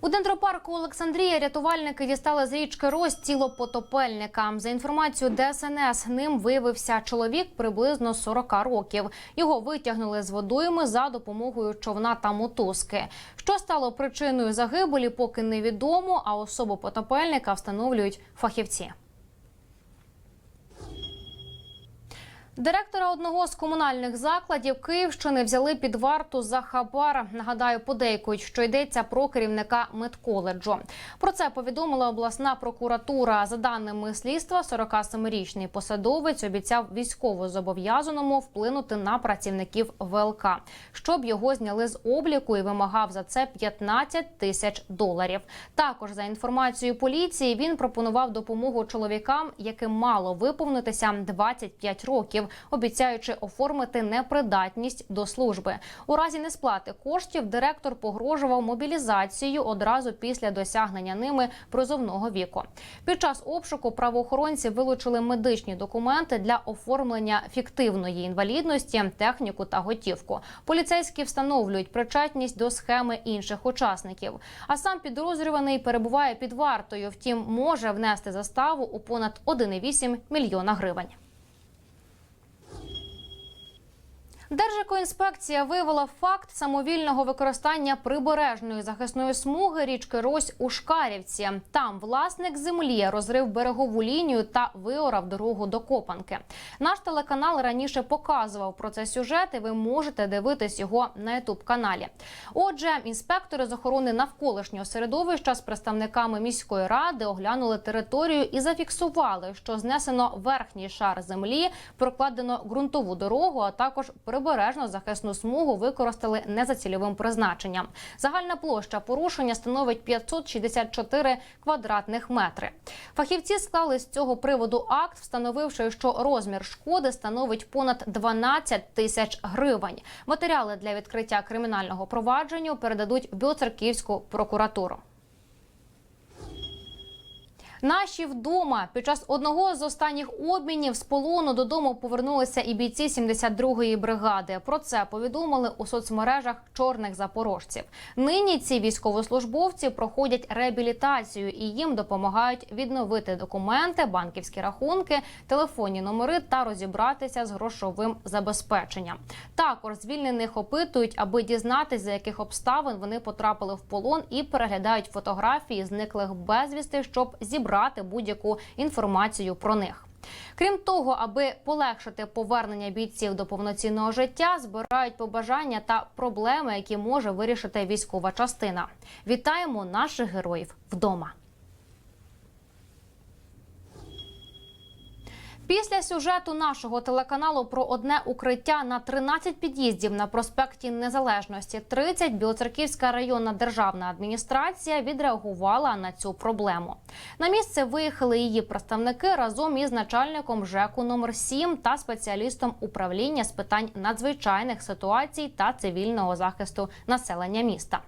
У дендропарку Олександрія рятувальники дістали з річки Рось тіло потопельника. За інформацією ДСНС, ним виявився чоловік приблизно 40 років. Його витягнули з водойми за допомогою човна та мотузки. Що стало причиною загибелі, поки невідомо. А особу потопельника встановлюють фахівці. Директора одного з комунальних закладів Київщини взяли під варту за хабар. Нагадаю, подейкують, що йдеться про керівника медколеджу. Про це повідомила обласна прокуратура. За даними слідства, 47-річний посадовець обіцяв військовозобов'язаному вплинути на працівників ВЛК, щоб його зняли з обліку і вимагав за це 15 тисяч доларів. Також за інформацією поліції він пропонував допомогу чоловікам, яким мало виповнитися 25 років обіцяючи оформити непридатність до служби. У разі несплати коштів директор погрожував мобілізацією одразу після досягнення ними призовного віку. Під час обшуку правоохоронці вилучили медичні документи для оформлення фіктивної інвалідності, техніку та готівку. Поліцейські встановлюють причетність до схеми інших учасників. А сам підозрюваний перебуває під вартою. Втім, може внести заставу у понад 1,8 мільйона гривень. Держекоінспекція виявила факт самовільного використання прибережної захисної смуги річки Рось у Шкарівці. Там власник землі розрив берегову лінію та виорав дорогу до Копанки. Наш телеканал раніше показував про це сюжет, і ви можете дивитись його на ютуб каналі. Отже, інспектори з охорони навколишнього середовища з представниками міської ради оглянули територію і зафіксували, що знесено верхній шар землі, прокладено ґрунтову дорогу, а також прибережну захисну смугу використали не за цільовим призначенням. Загальна площа порушення становить 564 квадратних метри. Фахівці склали з цього приводу акт, встановивши, що розмір шкоди становить понад 12 тисяч гривень. Матеріали для відкриття кримінального провадження передадуть в Білоцерківську прокуратуру. Наші вдома під час одного з останніх обмінів з полону додому повернулися і бійці 72-ї бригади. Про це повідомили у соцмережах чорних запорожців. Нині ці військовослужбовці проходять реабілітацію і їм допомагають відновити документи, банківські рахунки, телефонні номери та розібратися з грошовим забезпеченням. Також звільнених опитують, аби дізнатися, за яких обставин вони потрапили в полон і переглядають фотографії зниклих безвісти, щоб зібрати будь-яку інформацію про них. Крім того, аби полегшити повернення бійців до повноцінного життя, збирають побажання та проблеми, які може вирішити військова частина. Вітаємо наших героїв вдома. Після сюжету нашого телеканалу про одне укриття на 13 під'їздів на проспекті Незалежності 30 Білоцерківська районна державна адміністрація відреагувала на цю проблему. На місце виїхали її представники разом із начальником ЖЕКу номер 7 та спеціалістом управління з питань надзвичайних ситуацій та цивільного захисту населення міста.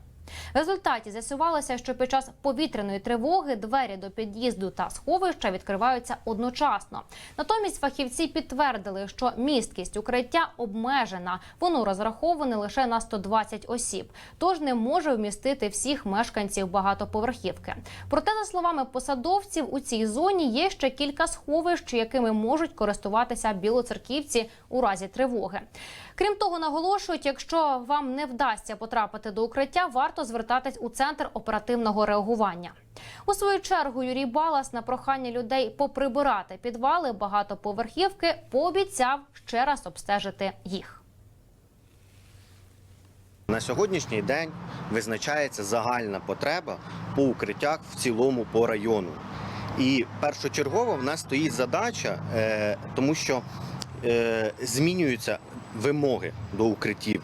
В результаті з'ясувалося, що під час повітряної тривоги двері до під'їзду та сховища відкриваються одночасно. Натомість фахівці підтвердили, що місткість укриття обмежена. Воно розраховане лише на 120 осіб, тож не може вмістити всіх мешканців багатоповерхівки. Проте, за словами посадовців, у цій зоні є ще кілька сховищ, якими можуть користуватися білоцерківці у разі тривоги. Крім того, наголошують, якщо вам не вдасться потрапити до укриття, варто звертатись у центр оперативного реагування. У свою чергу Юрій Балас на прохання людей поприбирати підвали багатоповерхівки пообіцяв ще раз обстежити їх. На сьогоднішній день визначається загальна потреба по укриттях в цілому по району. І першочергово в нас стоїть задача, е, тому що е, змінюються вимоги до укриттів.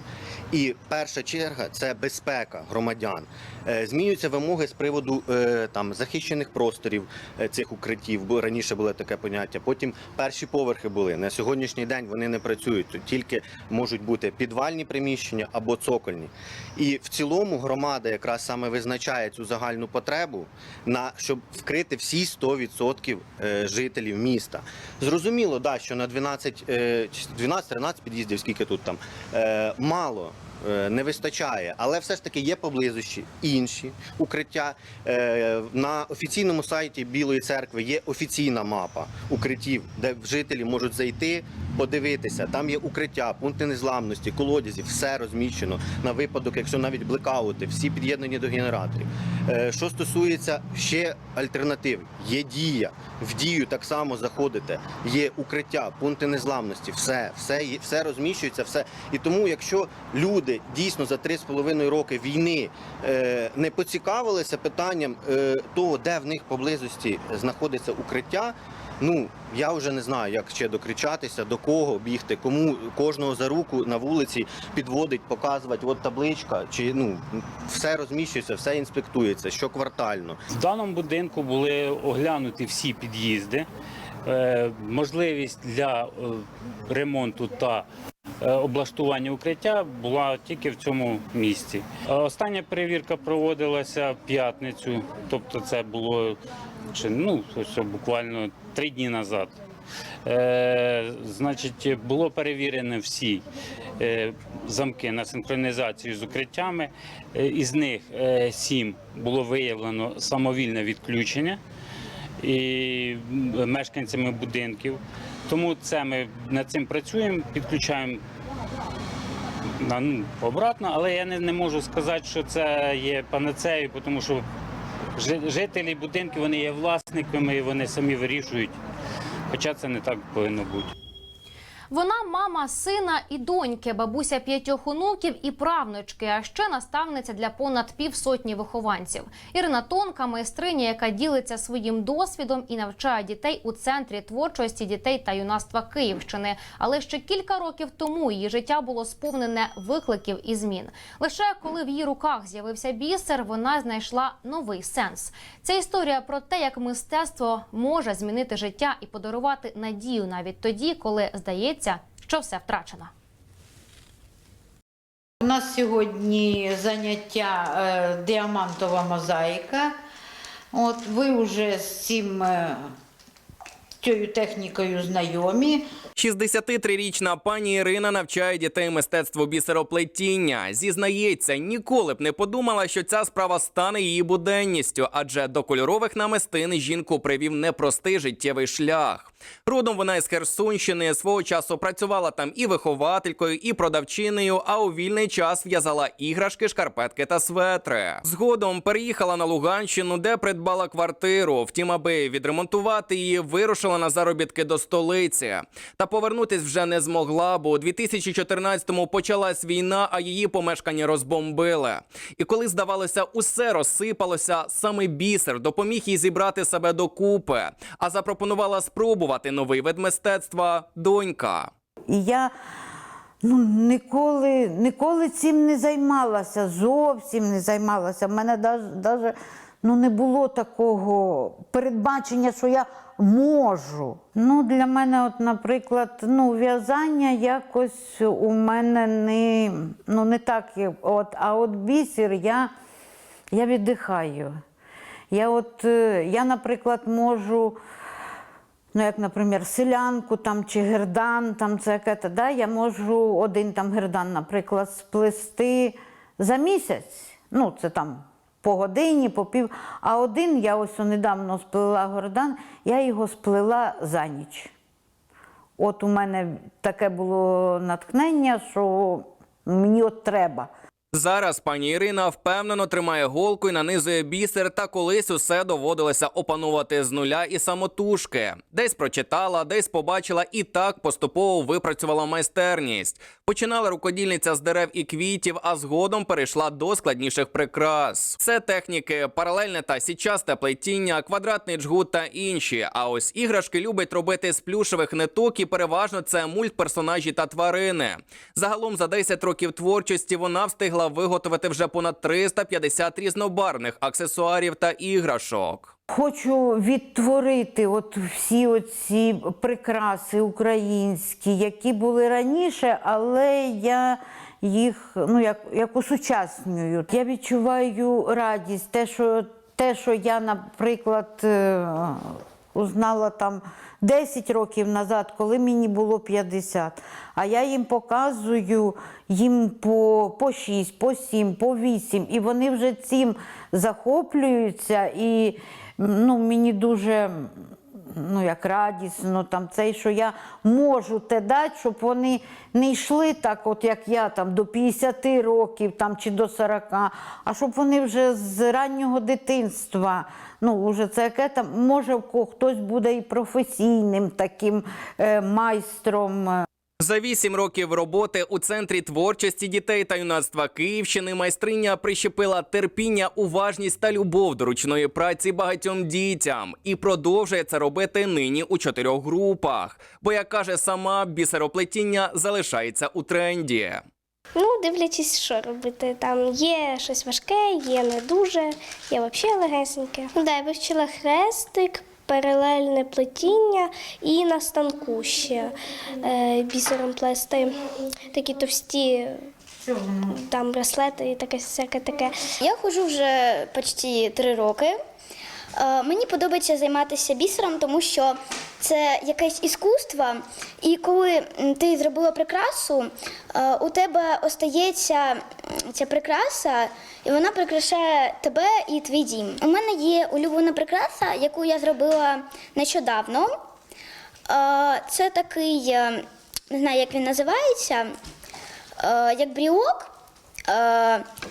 І перша черга це безпека громадян. Е, Змінюються вимоги з приводу е, там захищених просторів е, цих укриттів. Бо раніше було таке поняття. Потім перші поверхи були. На сьогоднішній день вони не працюють. Тільки можуть бути підвальні приміщення або цокольні. І в цілому громада якраз саме визначає цю загальну потребу на щоб вкрити всі 100% е, жителів міста. Зрозуміло, да, що на 12, е, чи 12-13 під'їздів, скільки тут там мало. Е, не вистачає, але все ж таки є поблизості інші укриття. Е, На офіційному сайті Білої церкви є офіційна мапа укриттів, де жителі можуть зайти, подивитися. Там є укриття, пункти незламності, колодязі, все розміщено на випадок, якщо навіть блекаути, всі під'єднані до генераторів. Е, Що стосується ще альтернатив, є дія. В дію так само заходите. Є укриття, пункти незламності, все, все, все розміщується, все. І тому, якщо люди дійсно за 3,5 роки війни е, не поцікавилися питанням е, того, де в них поблизості знаходиться укриття. Ну я вже не знаю, як ще докричатися, до кого бігти, кому кожного за руку на вулиці підводить, показувати, от табличка, чи ну все розміщується, все інспектується щоквартально. В даному будинку були оглянуті всі під'їзди. Е, Можливість для ремонту та облаштування укриття була тільки в цьому місці. Е, Остання перевірка проводилася в п'ятницю, тобто це було чи, ну, ось буквально три дні назад. Е, значить, було перевірено всі е, замки на синхронізацію з укриттями. Е, із них е, сім було виявлено самовільне відключення і мешканцями будинків. Тому це ми над цим працюємо, підключаємо ну, обратно, але я не, не можу сказати, що це є панацею, тому що жителі будинків вони є власниками і вони самі вирішують. Хоча це не так повинно бути. Вона мама сина і доньки, бабуся п'ятьох онуків і правнучки, а ще наставниця для понад півсотні вихованців. Ірина Тонка, майстриня, яка ділиться своїм досвідом і навчає дітей у центрі творчості дітей та юнацтва Київщини. Але ще кілька років тому її життя було сповнене викликів і змін. Лише коли в її руках з'явився бісер, вона знайшла новий сенс. Це історія про те, як мистецтво може змінити життя і подарувати надію навіть тоді, коли здається, що все втрачено. У нас сьогодні заняття е, діамантова мозаїка. От ви вже з цим е, цією технікою знайомі. 63-річна пані Ірина навчає дітей мистецтву бісероплетіння. Зізнається, ніколи б не подумала, що ця справа стане її буденністю, адже до кольорових намистин жінку привів непростий життєвий шлях. Родом вона із Херсонщини свого часу працювала там і вихователькою, і продавчиною, а у вільний час в'язала іграшки, шкарпетки та светри. Згодом переїхала на Луганщину, де придбала квартиру. Втім, аби відремонтувати її, вирушила на заробітки до столиці. Та повернутись вже не змогла, бо у 2014-му почалась війна, а її помешкання розбомбили. І коли здавалося, усе розсипалося, саме бісер допоміг їй зібрати себе докупи, а запропонувала спробувати новий вид мистецтва донька. І я ну, ніколи, ніколи цим не займалася, зовсім не займалася. У мене навіть ну, не було такого передбачення, що я можу. Ну, для мене, от, наприклад, ну, в'язання якось у мене не, ну, не так, от, а от бісер я, я віддихаю. Я, от, е, я, наприклад, можу. Ну, як, наприклад, селянку там, чи гердан, там, це да, я можу один там гердан, наприклад, сплести за місяць. Ну, це там по годині, по пів. А один я ось недавно сплела гордан, я його сплела за ніч. От у мене таке було натхнення, що мені от треба. Зараз пані Ірина впевнено тримає голку і нанизує бісер, та колись усе доводилося опанувати з нуля і самотужки. Десь прочитала, десь побачила і так поступово випрацювала майстерність. Починала рукодільниця з дерев і квітів, а згодом перейшла до складніших прикрас. Це техніки, паралельне та січасте плетіння, квадратний джгут та інші. А ось іграшки любить робити з плюшевих ниток, і переважно це мультперсонажі та тварини. Загалом за 10 років творчості вона встигла виготовити вже понад 350 різнобарвних аксесуарів та іграшок. Хочу відтворити от всі оці прикраси українські, які були раніше, але я їх ну, як, як усучаснюю. Я відчуваю радість, те, що, те, що я, наприклад, е, узнала там 10 років назад, коли мені було 50. А я їм показую їм по, по 6, по 7, по 8. І вони вже цим захоплюються. І ну, мені дуже ну, як радісно, там цей, що я можу те дати, щоб вони не йшли так, от як я там до 50 років там, чи до 40, а щоб вони вже з раннього дитинства. Ну, вже це яке там, може, хтось буде і професійним таким е, майстром. За вісім років роботи у центрі творчості дітей та юнацтва Київщини майстриня прищепила терпіння, уважність та любов до ручної праці багатьом дітям і продовжує це робити нині у чотирьох групах. Бо, як каже сама, бісероплетіння залишається у тренді. Ну, дивлячись, що робити. Там є щось важке, є не дуже, є взагалі легесеньке. Ну, да, я вивчила хрестик, паралельне плетіння і на станку ще е, бісером плести. Такі товсті там браслети і таке всяке таке. Я ходжу вже почти три роки. Е, Мені подобається займатися бісером, тому що це якесь іскусство, і коли ти зробила прикрасу, е, у тебе остається ця прикраса, і вона прикрашає тебе і твій дім. У мене є улюблена прикраса, яку я зробила нещодавно. Е, Це такий, е, не знаю, як він називається, як брілок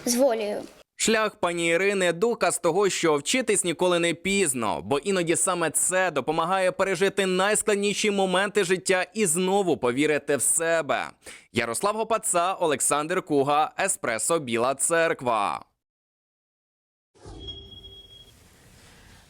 з волею. Шлях пані Ірини доказ того, що вчитись ніколи не пізно, бо іноді саме це допомагає пережити найскладніші моменти життя і знову повірити в себе. Ярослав Гопаца, Олександр Куга, Еспресо Біла Церква.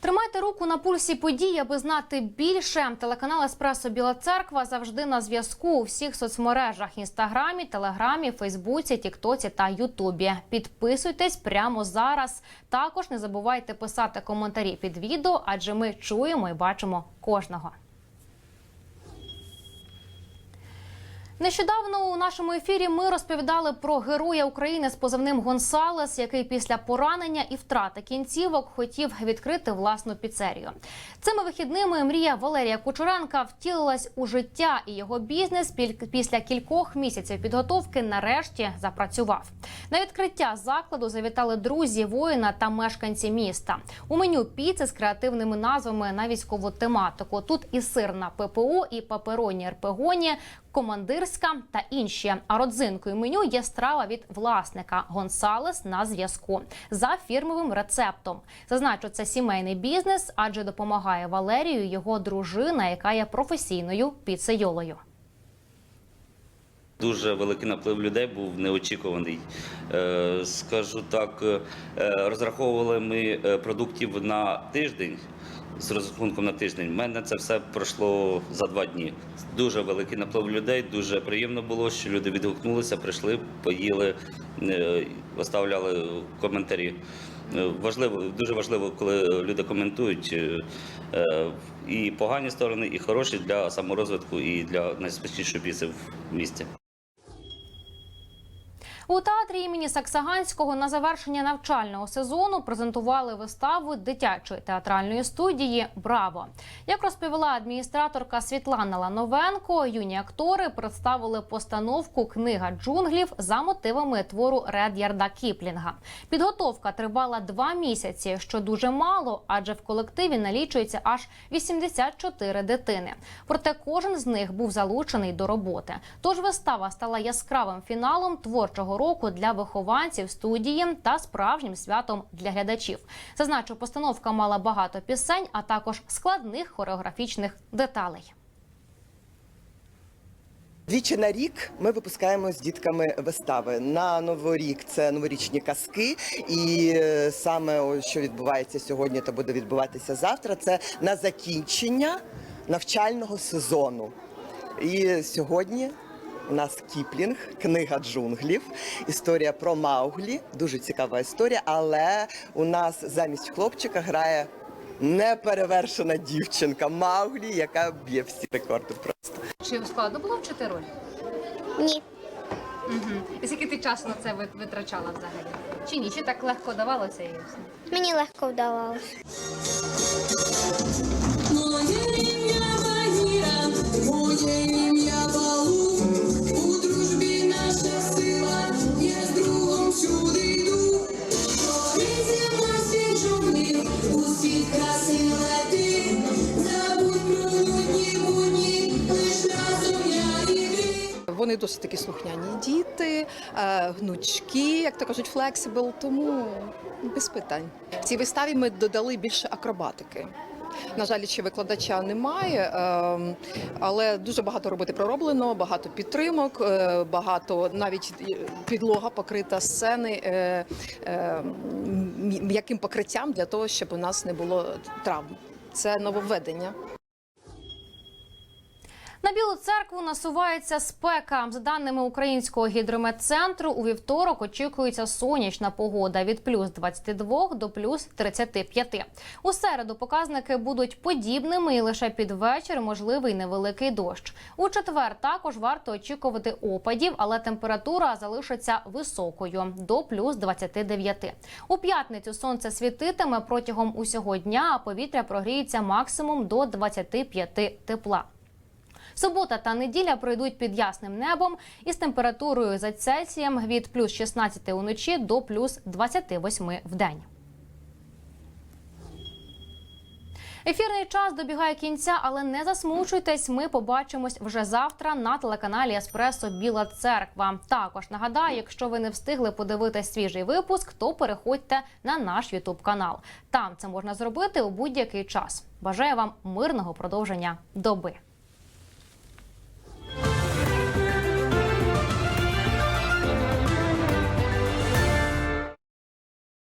Тримайте руку на пульсі подій, аби знати більше. Телеканал Еспресо Біла Церква завжди на зв'язку у всіх соцмережах: інстаграмі, телеграмі, Фейсбуці, Тіктоці та Ютубі. Підписуйтесь прямо зараз. Також не забувайте писати коментарі під відео, адже ми чуємо і бачимо кожного. Нещодавно у нашому ефірі ми розповідали про героя України з позивним Гонсалес, який після поранення і втрати кінцівок хотів відкрити власну піцерію. Цими вихідними мрія Валерія Кучеренка втілилась у життя, і його бізнес після кількох місяців підготовки нарешті запрацював. На відкриття закладу завітали друзі воїна та мешканці міста. У меню піци з креативними назвами на військову тематику. Тут і сир на ППО, і папероні РПГоні, командирська та інші. А родзинкою меню є страва від власника Гонсалес на зв'язку за фірмовим рецептом. Зазначу, це сімейний бізнес, адже допомагає Валерію його дружина, яка є професійною піцейолою. Дуже великий наплив людей був неочікуваний. Е, Скажу так, е, розраховували ми е, продуктів на тиждень з розрахунком на тиждень. У мене це все пройшло за два дні. Дуже великий наплив людей. Дуже приємно було, що люди відгукнулися, прийшли, поїли, е, оставляли коментарі. Е, Важливо, дуже важливо, коли люди коментують е, і погані сторони, і хороші для саморозвитку, і для найспішнішої піси в місті. У театрі імені Саксаганського на завершення навчального сезону презентували виставу дитячої театральної студії Браво. Як розповіла адміністраторка Світлана Лановенко, юні актори представили постановку Книга джунглів за мотивами твору Ред'ярда Кіплінга. Підготовка тривала два місяці, що дуже мало, адже в колективі налічується аж 84 дитини. Проте кожен з них був залучений до роботи. Тож вистава стала яскравим фіналом творчого року для вихованців студії та справжнім святом для глядачів. Зазначу, постановка мала багато пісень, а також складних хореографічних деталей. Двічі на рік ми випускаємо з дітками вистави. На Новий рік це новорічні казки, і е, саме що відбувається сьогодні та буде відбуватися завтра. Це на закінчення навчального сезону. І сьогодні у нас Кіплінг, книга джунглів, історія про Мауглі. Дуже цікава історія, але у нас замість хлопчика грає неперевершена дівчинка Мауглі, яка б'є всі рекорди. Просто. Чи складно було вчити роль? Ні. Угу. І скільки ти часу на це витрачала взагалі? Чи ні? Чи так легко давалося і? Мені легко вдавалося. Вони досить такі слухняні діти, е, гнучкі, як то кажуть, флексибл, тому без питань. В цій виставі ми додали більше акробатики. На жаль, ще викладача немає, ем, але дуже багато роботи пророблено, багато підтримок, е, багато навіть підлога покрита сцени е, м'яким покриттям для того, щоб у нас не було травм. Це нововведення. На Білу церкву насувається спека. За даними українського гідрометцентру, у вівторок очікується сонячна погода від плюс 22 до плюс 35. У середу показники будуть подібними і лише під вечір можливий невеликий дощ. У четвер також варто очікувати опадів, але температура залишиться високою до плюс 29. У п'ятницю сонце світитиме протягом усього дня, а повітря прогріється максимум до 25 тепла. Субота та неділя пройдуть під ясним небом із температурою за Цельсієм від плюс 16 уночі до плюс 28 в день. Ефірний час добігає кінця, але не засмучуйтесь. Ми побачимось вже завтра на телеканалі Еспресо Біла Церква. Також нагадаю, якщо ви не встигли подивитись свіжий випуск, то переходьте на наш Ютуб канал. Там це можна зробити у будь-який час. Бажаю вам мирного продовження доби.